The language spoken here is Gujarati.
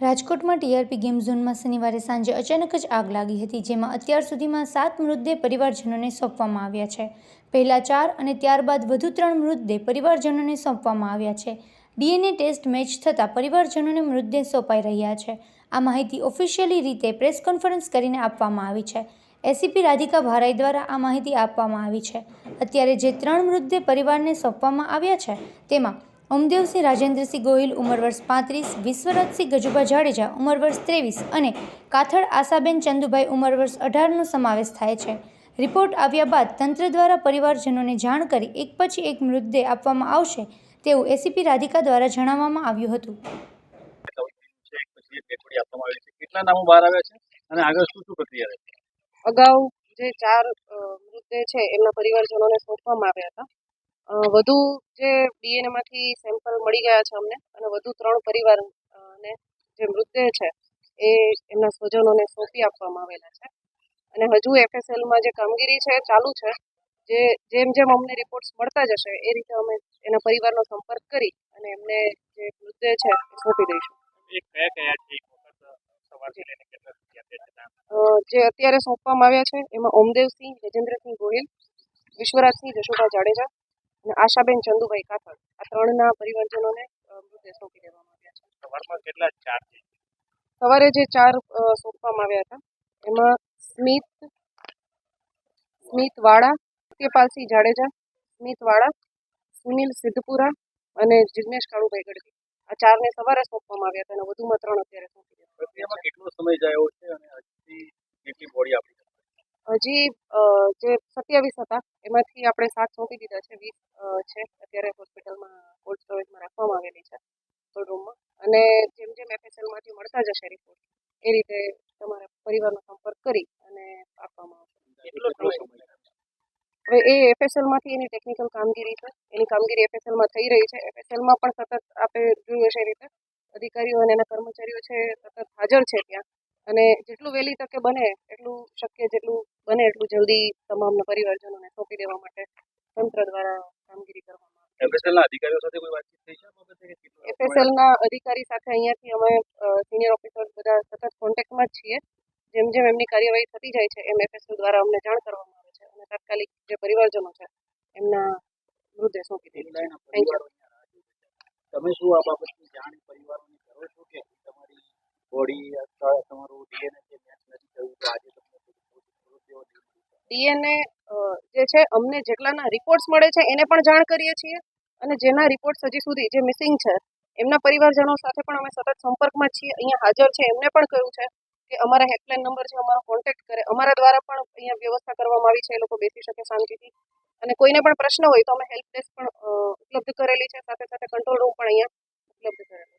રાજકોટમાં ટીઆરપી ગેમ ઝોનમાં શનિવારે સાંજે અચાનક જ આગ લાગી હતી, જેમાં અત્યાર સુધીમાં સાત મૃતદેહ પરિવારજનોને સોંપવામાં આવ્યા છે. પહેલાં ચાર અને ત્યારબાદ વધુ ત્રણ મૃતદેહ પરિવારજનોને સોંપવામાં આવ્યા છે. ડીએનએ ટેસ્ટ મેચ થતાં પરિવારજનોને મૃતદેહ સોંપાઈ રહ્યા છે. આ માહિતી ઓફિશિયલી રીતે પ્રેસ કોન્ફરન્સ કરીને આપવામાં આવી છે. એસીપી રાધિકા ભારાઈ દ્વારા આ માહિતી આપવામાં આવી છે. અત્યારે જે ત્રણ મૃતદેહ પરિવારને સોંપવામાં આવ્યા છે, તેમાં ઓમદેવસિંહ રાજેન્દ્રસિંહ ગોહિલ ઉંમર વર્ષ પાંત્રીસ વિશ્વરથસિંહ ગજુભા જાડેજા ઉંમર વર્ષ ત્રેવીસ અને કાથડ આશાબેન ચંદુભાઈ ઉંમર વર્ષ અઢારનો સમાવેશ થાય છે. રિપોર્ટ આવ્યા બાદ તંત્ર દ્વારા પરિવારજનોને જાણ કરી એક પછી એક મૃતદેહ આપવામાં આવશે તેવું એસીપી રાધિકા દ્વારા જણાવવામાં આવ્યું હતું. કેટલા નામો બહાર આવ્યા છે અને આગળ શું શું પ્રક્રિયા રહેશે અગાઉ જે ચાર મૃતદેહ છે એમના પરિવારજનોને સોંપવામાં આવ્યા હતા. વધુ જે ડીએનએ માંથી સેમ્પલ મળી ગયા છે અમને અને વધુ ત્રણ પરિવાર અ, ને જે મૃતદેહ છે એ એમના સ્વજનોને સોંપી આપવામાં આવેલા છે. અને હજુ એફએસએલમાં જે કામગીરી છે ચાલુ છે. જે જેમ જેમ અમને રિપોર્ટ્સ મળતા જશે એ રીતે અમે એના પરિવારનો સંપર્ક કરી અને એમને જે મૃતદેહ છે એ સોંપી દઈશું. જે અત્યારે સોંપવામાં આવ્યા છે એમાં ઓમદેવસિંહ ગજેન્દ્રસિંહ ગોહિલ વિશ્વરાજસિંહ જશોદા જાડેજા અને આશાબેન ચંદુભાઈ કાથડ આ ત્રણના પરિવારજનોને મૃતદેહ સોંપી દેવામાં આવ્યા છે. સવારમાં કેટલા ચાર સવારે જે ચાર સોંપવામાં આવ્યા હતા એમાં સ્મિત સ્મિત વાળા સત્યપાલસિંહ જાડેજા સ્મિત વાળા સુનિલ સિદ્ધપુરા અને જિજ્ઞેશ કાળુભાઈ ગઢવી. આ ચારને સવારે સોંપવામાં આવ્યા હતા અને વધુમાં ત્રણ અત્યારે સોંપી દેવામાં કેટલો સમય જાય છે અને હજી કેટલી બોડી આપી છે હજી જે સત્યાવીસ હતા એમાંથી આપણે સાત સોંપી દીધા છે વીસ છે. અત્યારે હોસ્પિટલમાં કોલ્ડ સ્ટોરેજમાં રાખવામાં આવેલી છે કોલ્ડ રૂમમાં. અને જેમ જેમ એફએસએલમાંથી મળતા જશે રિપોર્ટ એ રીતે તમારા પરિવારનો સંપર્ક કરી અને આપવામાં આવશે. હવે એ એફએસએલમાંથી એની ટેકનિકલ કામગીરી છે. એની કામગીરી એફએસએલમાં થઈ રહી છે. એફએસએલમાં પણ સતત આપણે જોયું હશે એ રીતે અધિકારીઓ અને એના કર્મચારીઓ છે સતત હાજર છે ત્યાં. અને જેટલું વહેલી તકે બને એટલું શક્ય જેટલું બને એટલું જલ્દી તમામ પરિવારજનોને સોંપી દેવા માટે તંત્ર દ્વારા કામગીરી કરવામાં એફએસએલના અધિકારીઓ સાથે કોઈ વાતચીત થઈ છે આ બાબતે કે કેટલો એફએસએલના અધિકારી સાથે અહીંયાથી અમે સિનિયર ઓફિસર બધા સતત કોન્ટેક્ટમાં જ છીએ. જેમ જેમ એમની કાર્યવાહી થતી જાય છે એમ એફએસએલ દ્વારા અમને જાણ કરવામાં આવે છે. અને તાત્કાલિક જે પરિવારજનો છે એમના મૃતદેહ સોંપી રાહ જોવે છે. તમે શું આ બાબતની જાણ પરિવારોને કરો છો કે તમારી બોડી અથવા તમારું ડીએનએ જે મેચ નથી થયું તો આજે તમને મૃતદેહો નહીં મળી શકે. ડીએનએ જે છે, અમને જેટલાના રિપોર્ટ્સ મળે છે, એને પણ જાણ કરીએ છીએ અને જેના રિપોર્ટ્સ હજી સુધી જે મિસિંગ છે, એમના પરિવારજનો સાથે પણ અમે સતત સંપર્કમાં છીએ. અહીંયા હાજર છે, એમને પણ કહ્યું છે કે અમારા હેલ્પલાઇન નંબર છે, અમારો કોન્ટેક્ટ કરે. અમારા દ્વારા પણ અહીંયા વ્યવસ્થા કરવામાં આવી છે, એ લોકો બેસી શકે શાંતિથી. અને કોઈને પણ પ્રશ્ન હોય તો અમે હેલ્પ ડેસ્ક પણ ઉપલબ્ધ કરેલી છે. સાથે સાથે કંટ્રોલ રૂમ પણ અહીંયા ઉપલબ્ધ કરેલો છે.